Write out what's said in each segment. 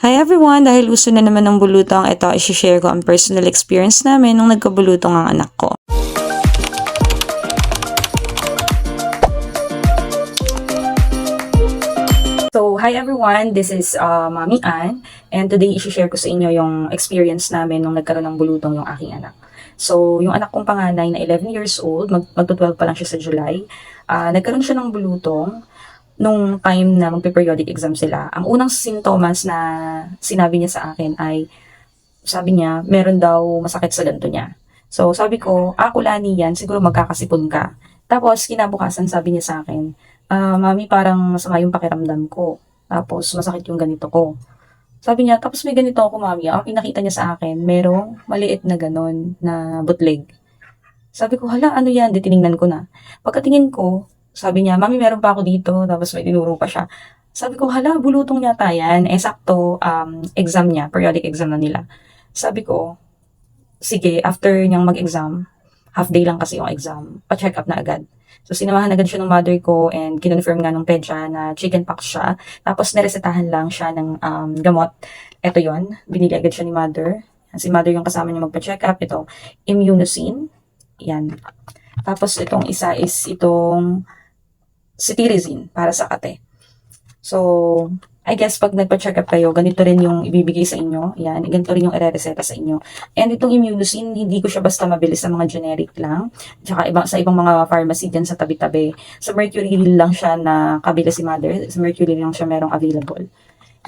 Hi everyone! Dahil gusto na naman ng bulutong, ito isi-share ko ang personal experience namin nung nagkabulutong ang anak ko. So, hi everyone! This is uh, Mami Ann and today isi-share ko sa inyo yung experience namin nung nagkaroon ng bulutong yung aking anak. So, yung anak kong panganay na 11 years old, mag magto-12 pa lang siya sa July, ah, nagkaroon siya ng bulutong nung time na magpe-periodic exam sila. Ang unang sintomas na sinabi niya sa akin ay, sabi niya, meron daw masakit sa ganto niya. So, sabi ko, ah, kulani yan, siguro magkakasipon ka. Tapos, kinabukasan sabi niya sa akin, ah, mami, parang masama yung pakiramdam ko. Tapos, masakit yung ganito ko. Sabi niya, tapos may ganito ako, mami. Ang pinakita niya sa akin, merong maliit na ganon na bootleg. Sabi ko, hala, ano yan? Di tiningnan ko na. Pagkatingin ko, sabi niya, mami, meron pa ako dito. Tapos may tinuro pa siya. Sabi ko, hala, bulutong yata yan. Eh, sakto, um, exam niya, periodic exam na nila. Sabi ko, sige, after niyang mag-exam, half day lang kasi yung exam, pa-check up na agad. So, sinamahan agad siya ng mother ko and kinonfirm nga nung pedya na chicken pox siya. Tapos, naresetahan lang siya ng um, gamot. Ito yon binili agad siya ni mother. Si mother yung kasama niya magpa-check up. Ito, immunosine. Yan. Tapos, itong isa is itong cetirizine para sa kate. So, I guess pag nagpa-check up kayo, ganito rin yung ibibigay sa inyo. Yan, ganito rin yung irereseta sa inyo. And itong immunosine, hindi ko siya basta mabili sa mga generic lang. Tsaka ibang, sa ibang mga pharmacy dyan sa tabi-tabi. Sa Mercury lang siya na kabila si mother. Sa Mercury lang siya merong available.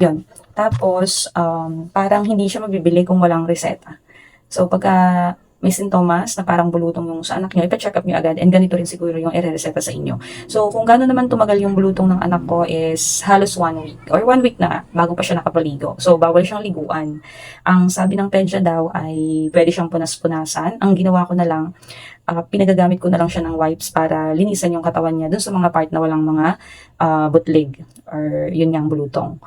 Yun. Tapos, um, parang hindi siya mabibili kung walang reseta. So, pagka may sintomas na parang bulutong yung sa anak niyo, ipa-check up niyo agad and ganito rin siguro yung irereseta sa inyo. So, kung gano'n naman tumagal yung bulutong ng anak ko is halos one week or one week na bago pa siya nakapaligo. So, bawal siyang liguan. Ang sabi ng pedya daw ay pwede siyang punas-punasan. Ang ginawa ko na lang, ah, pinagagamit ko na lang siya ng wipes para linisan yung katawan niya dun sa mga part na walang mga ah, bootleg or yun nga ang bulutong.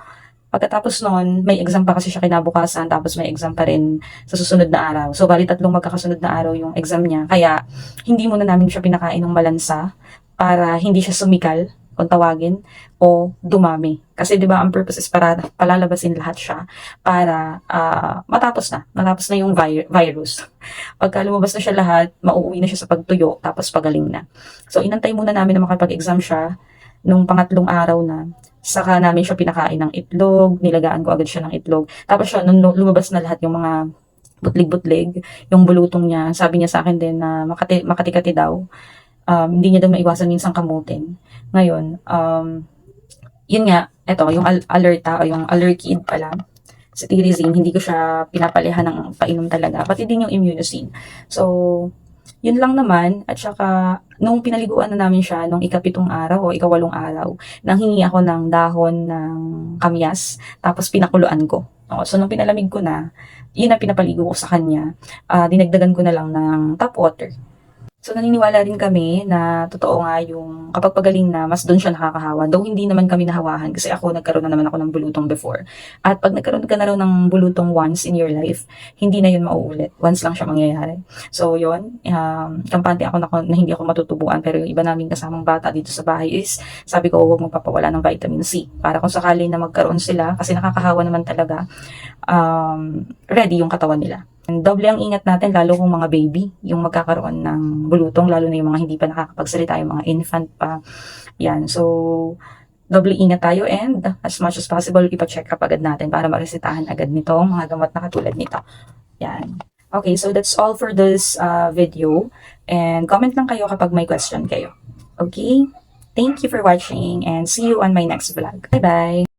Pagkatapos noon, may exam pa kasi siya kinabukasan, tapos may exam pa rin sa susunod na araw. So, bali tatlong magkakasunod na araw yung exam niya. Kaya, hindi muna namin siya pinakain ng malansa para hindi siya sumikal, kung tawagin, o dumami. Kasi, di ba, ang purpose is para palalabasin lahat siya para ah, matapos na. Matapos na yung vi- virus. Pagka lumabas na siya lahat, mauuwi na siya sa pagtuyo, tapos pagaling na. So, inantay muna namin na makapag-exam siya nung pangatlong araw na saka namin siya pinakain ng itlog, nilagaan ko agad siya ng itlog. Tapos siya, nung lumabas na lahat yung mga butlig-butlig, yung bulutong niya, sabi niya sa akin din na makati, makati-kati daw. Um, hindi niya daw maiwasan minsan kamutin. Ngayon, um, yun nga, eto, yung al- alerta o yung allerkid pala, sa tirizine, hindi ko siya pinapalihan ng painom talaga. Pati din yung immunosine. So, yun lang naman. At saka, nung pinaliguan na namin siya, nung ikapitong araw o ikawalong araw, nanghingi ako ng dahon ng kamyas, tapos pinakuluan ko. O, so, nung pinalamig ko na, yun ang pinapaligo ko sa kanya. Ah, dinagdagan ko na lang ng tap water. So, naniniwala rin kami na totoo nga yung kapag pagaling na, mas doon siya nakakahawa. Though hindi naman kami nahawahan kasi ako nagkaroon na naman ako ng bulutong before. At pag nagkaroon ka na raw ng bulutong once in your life, hindi na yun mauulit. Once lang siya mangyayari. So, yun. Um, kampante ako na, na hindi ako matutubuan pero yung iba naming kasamang bata dito sa bahay is sabi ko, huwag magpapawala ng vitamin C. Para kung sakali na magkaroon sila, kasi nakakahawa naman talaga, um, ready yung katawan nila. Doble ang ingat natin, lalo kung mga baby, yung magkakaroon ng bulutong, lalo na yung mga hindi pa nakakapagsalita, yung mga infant pa. Yan, so, doble ingat tayo and as much as possible, ipa-check up agad natin para maresetahan agad nitong mga gamot na katulad nito. Yan. Okay, so that's all for this uh, video. And comment lang kayo kapag may question kayo. Okay? Thank you for watching and see you on my next vlog. Bye-bye!